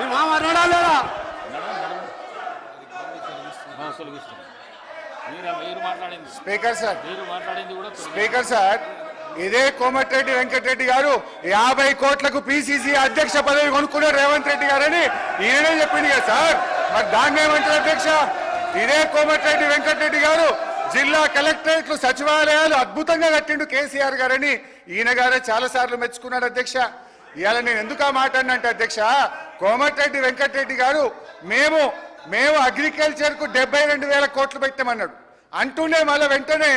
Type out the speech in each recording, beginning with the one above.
మీ మామ అన్నాడా లేదా? Speaker sir. స్పీకర్ సార్ ఇదే కోమటిరెడ్డి వెంకటరెడ్డి గారు యాభై కోట్లకు పిసిసి అధ్యక్ష పదవి కొనుక్కున్నారు రేవంత్ రెడ్డి గారని ఈయనే చెప్పింది కదా సార్. మరి దాన్ని ఏమంటారు అధ్యక్ష? ఇదే కోమటిరెడ్డి వెంకటరెడ్డి గారు జిల్లా కలెక్టరేట్లు సచివాలయాలు అద్భుతంగా కట్టిండు కేసీఆర్ గారని ఈయన గారే చాలా సార్లు మెచ్చుకున్నాడు అధ్యక్ష. ఇవాళ నేను ఎందుకు ఆ మాట అన్నంటే అధ్యక్ష కోమటిరెడ్డి వెంకటరెడ్డి గారు మేము మేము అగ్రికల్చర్కు డెబ్బై రెండు వేల కోట్లు పెట్టామన్నాడు. అంటూనే మళ్ళీ వెంటనే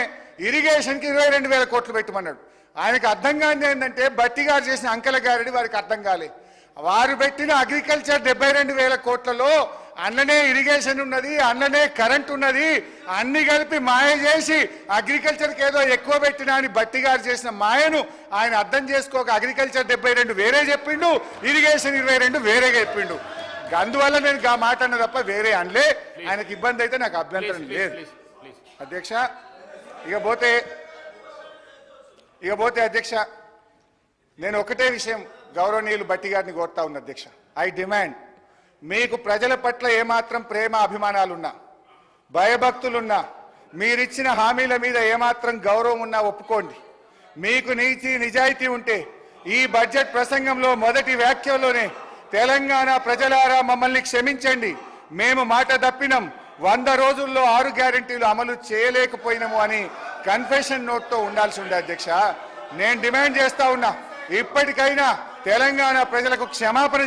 ఇరిగేషన్కి ఇరవై రెండు వేల కోట్లు పెట్టమన్నాడు. ఆయనకు అర్థం కాని ఏంటంటే బట్టి గారు చేసిన అంకెల గారిని వారికి అర్థం కాలే. వారు పెట్టిన అగ్రికల్చర్ డెబ్బై రెండు వేల కోట్లలో అన్ననే ఇరిగేషన్ ఉన్నది అన్ననే కరెంట్ ఉన్నది అన్ని కలిపి మాయ చేసి అగ్రికల్చర్కి ఏదో ఎక్కువ పెట్టినా అని బట్టి గారు చేసిన మాయను ఆయన అర్థం చేసుకోక అగ్రికల్చర్ డెబ్బై రెండు వేరే చెప్పిండు ఇరిగేషన్ ఇరవై రెండు వేరేగా చెప్పిండు. అందువల్ల నేను ఆ మాట అన్న తప్ప వేరే అనలే. ఆయనకి ఇబ్బంది అయితే నాకు అభ్యంతరం లేదు. అధ్యక్ష ఇక పోతే ఇక పోతే అధ్యక్ష నేను ఒకటే విషయం గౌరవనీయులు బట్టి గారిని కోరుతా ఉన్నా అధ్యక్ష. ఐ డిమాండ్ మీకు ప్రజల పట్ల ఏమాత్రం ప్రేమ అభిమానాలున్నా భయభక్తులున్నా మీరిచ్చిన హామీల మీద ఏమాత్రం గౌరవం ఉన్నా ఒప్పుకోండి. మీకు నీతి నిజాయితీ ఉంటే ఈ బడ్జెట్ ప్రసంగంలో మొదటి వ్యాఖ్యలోనే తెలంగాణ ప్రజలారా మమ్మల్ని క్షమించండి. మేము మాట తప్పినం. వంద రోజుల్లో ఆరు గ్యారెంటీలు అమలు చేయలేకపోయినాము అని కన్ఫెషన్ నోట్తో ఉండాల్సి ఉండే అధ్యక్ష. నేను డిమాండ్ చేస్తా ఉన్నా ఇప్పటికైనా తెలంగాణ ప్రజలకు క్షమాపణ